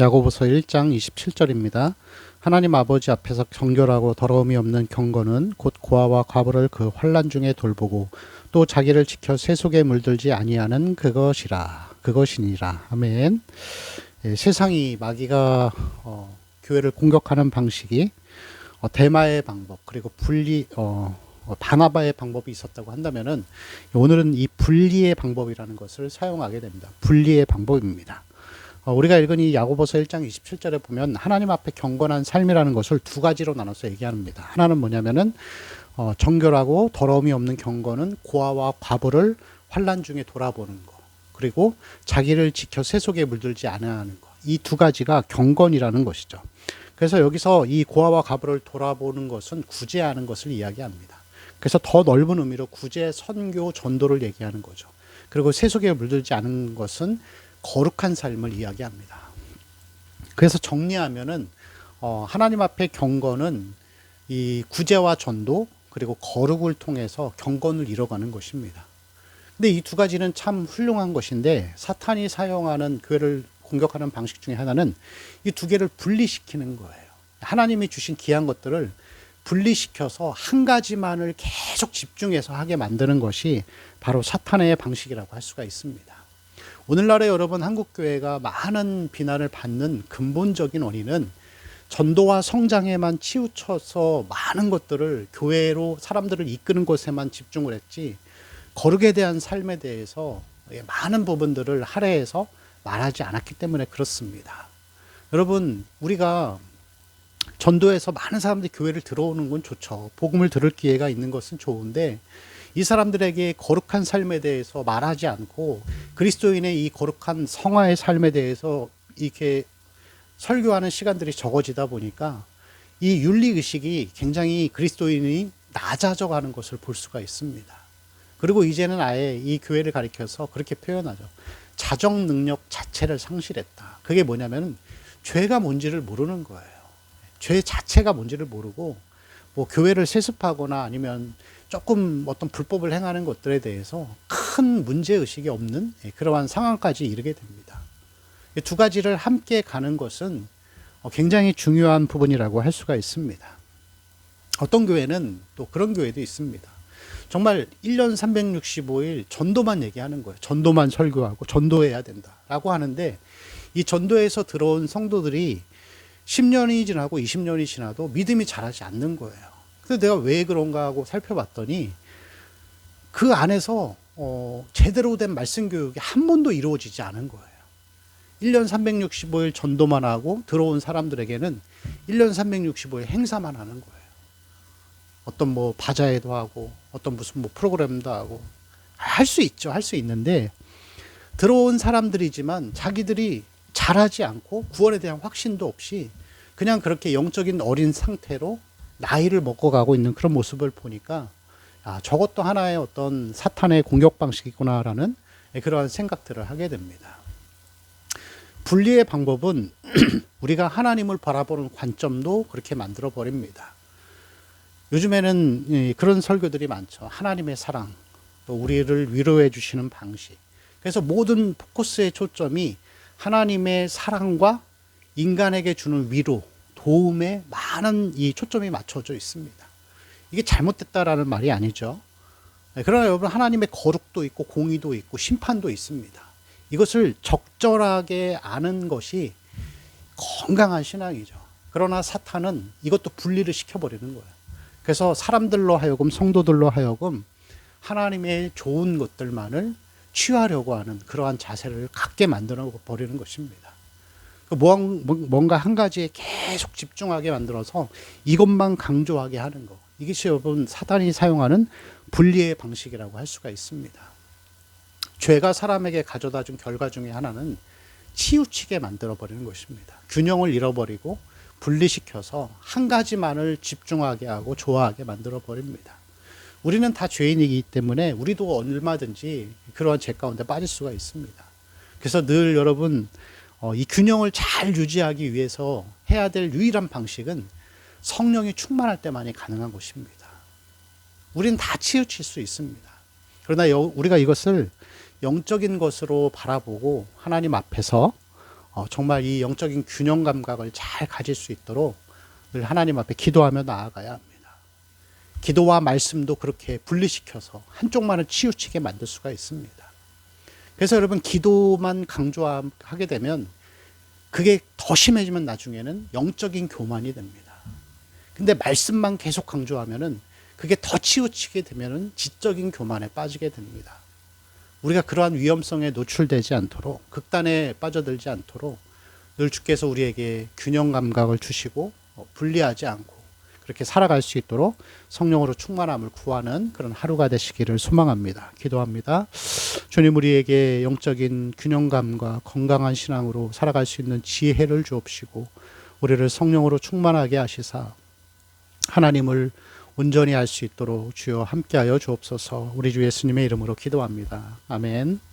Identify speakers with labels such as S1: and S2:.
S1: 야고보서 1장 27절입니다. 하나님 아버지 앞에서 정결하고 더러움이 없는 경건은 곧 고아와 과부를 그 환란 중에 돌보고 또 자기를 지켜 세속에 물들지 아니하는 그것이라 그것이니라 아멘. 예, 세상이 마귀가 어, 교회를 공격하는 방식이 어, 대마의 방법 그리고 분리 어, 어, 바나바의 방법이 있었다고 한다면은 오늘은 이 분리의 방법이라는 것을 사용하게 됩니다. 분리의 방법입니다. 어, 우리가 읽은 이 야고보서 1장 27절에 보면 하나님 앞에 경건한 삶이라는 것을 두 가지로 나눠서 얘기합니다. 하나는 뭐냐면은 어, 정결하고 더러움이 없는 경건은 고아와 과부를 환란 중에 돌아보는 거. 그리고 자기를 지켜 세속에 물들지 않아 하는 것. 이 두 가지가 경건이라는 것이죠. 그래서 여기서 이 고아와 과부를 돌아보는 것은 구제하는 것을 이야기합니다. 그래서 더 넓은 의미로 구제, 선교, 전도를 얘기하는 거죠. 그리고 세속에 물들지 않은 것은 거룩한 삶을 이야기합니다. 그래서 정리하면은 어, 하나님 앞에 경건은 이 구제와 전도 그리고 거룩을 통해서 경건을 이뤄가는 것입니다. 근데 이 두 가지는 참 훌륭한 것인데 사탄이 사용하는 교회를 공격하는 방식 중에 하나는 이 두 개를 분리시키는 거예요. 하나님이 주신 귀한 것들을 분리시켜서 한 가지만을 계속 집중해서 하게 만드는 것이 바로 사탄의 방식이라고 할 수가 있습니다. 오늘날의 여러분 한국 교회가 많은 비난을 받는 근본적인 원인은 전도와 성장에만 치우쳐서 많은 것들을 교회로 사람들을 이끄는 곳에만 집중을 했지 거룩에 대한 삶에 대해서 많은 부분들을 할애해서 말하지 않았기 때문에 그렇습니다. 여러분, 우리가 전도에서 많은 사람들이 교회를 들어오는 건 좋죠. 복음을 들을 기회가 있는 것은 좋은데 이 사람들에게 거룩한 삶에 대해서 말하지 않고 그리스도인의 이 거룩한 성화의 삶에 대해서 이렇게 설교하는 시간들이 적어지다 보니까 이 윤리 의식이 굉장히 그리스도인이 낮아져 가는 것을 볼 수가 있습니다. 그리고 이제는 아예 이 교회를 가리켜서 그렇게 표현하죠. 자정 능력 자체를 상실했다. 그게 뭐냐면 죄가 뭔지를 모르는 거예요. 죄 자체가 뭔지를 모르고 뭐 교회를 세습하거나 아니면 조금 어떤 불법을 행하는 것들에 대해서 큰 문제 의식이 없는 예, 그러한 상황까지 이르게 됩니다. 이두 가지를 함께 가는 것은 어, 굉장히 중요한 부분이라고 할 수가 있습니다. 어떤 교회는 또 그런 교회도 있습니다. 정말 1년 365일 전도만 얘기하는 거예요. 전도만 설교하고 전도해야 된다라고 하는데 이 전도에서 들어온 성도들이 10년이 지나고 20년이 지나도 믿음이 자라지 않는 거예요. 근데 내가 왜 그런가 하고 살펴봤더니 그 안에서 어, 제대로 된 말씀 교육이 한 번도 이루어지지 않은 거예요. 1년 365일 전도만 하고 들어온 사람들에게는 1년 365일 행사만 하는 거예요. 어떤 뭐 바자회도 하고 어떤 무슨 뭐 프로그램도 하고 할 수 있죠. 할 수 있는데 들어온 사람들이지만 자기들이 잘하지 않고 구원에 대한 확신도 없이 그냥 그렇게 영적인 어린 상태로 나이를 먹어가고 있는 그런 모습을 보니까 아, 저것도 하나의 어떤 사탄의 공격 방식이구나라는 그러한 생각들을 하게 됩니다. 분리의 방법은 우리가 하나님을 바라보는 관점도 그렇게 만들어 버립니다. 요즘에는 그런 설교들이 많죠. 하나님의 사랑, 또 우리를 위로해 주시는 방식. 그래서 모든 포커스의 초점이 하나님의 사랑과 인간에게 주는 위로, 도움에 많은 이 초점이 맞춰져 있습니다. 이게 잘못됐다라는 말이 아니죠. 네, 그러나 여러분 하나님의 거룩도 있고 공의도 있고 심판도 있습니다. 이것을 적절하게 아는 것이 건강한 신앙이죠. 그러나 사탄은 이것도 분리를 시켜버리는 거예요. 그래서 사람들로 하여금 성도들로 하여금 하나님의 좋은 것들만을 취하려고 하는 그러한 자세를 갖게 만들어 버리는 것입니다. 그 뭔가 한 가지에 계속 집중하게 만들어서 이것만 강조하게 하는 것. 이것이 여러분 사단이 사용하는 분리의 방식이라고 할 수가 있습니다. 죄가 사람에게 가져다 준 결과 중에 하나는 치우치게 만들어 버리는 것입니다. 균형을 잃어버리고 분리시켜서 한 가지만을 집중하게 하고 좋아하게 만들어 버립니다. 우리는 다 죄인이기 때문에 우리도 얼마든지 그러한 죄 가운데 빠질 수가 있습니다. 그래서 늘 여러분 어, 이 균형을 잘 유지하기 위해서 해야 될 유일한 방식은 성령이 충만할 때만이 가능한 것입니다. 우리는 다 치우칠 수 있습니다. 그러나 우리가 이것을 영적인 것으로 바라보고 하나님 앞에서 어, 정말 이 영적인 균형 감각을 잘 가질 수 있도록 늘 하나님 앞에 기도하며 나아가야 합니다. 기도와 말씀도 그렇게 분리시켜서 한쪽만을 치우치게 만들 수가 있습니다. 그래서 여러분 기도만 강조하게 되면 그게 더 심해지면 나중에는 영적인 교만이 됩니다. 근데 말씀만 계속 강조하면은 그게 더 치우치게 되면은 지적인 교만에 빠지게 됩니다. 우리가 그러한 위험성에 노출되지 않도록 극단에 빠져들지 않도록 늘 주께서 우리에게 균형 감각을 주시고 어, 분리하지 않고 그렇게 살아갈 수 있도록 성령으로 충만함을 구하는 그런 하루가 되시기를 소망합니다. 기도합니다. 주님 우리에게 영적인 균형감과 건강한 신앙으로 살아갈 수 있는 지혜를 주옵시고 우리를 성령으로 충만하게 하시사 하나님을 온전히 알 수 있도록 주여 함께하여 주옵소서. 우리 주 예수님의 이름으로 기도합니다. 아멘.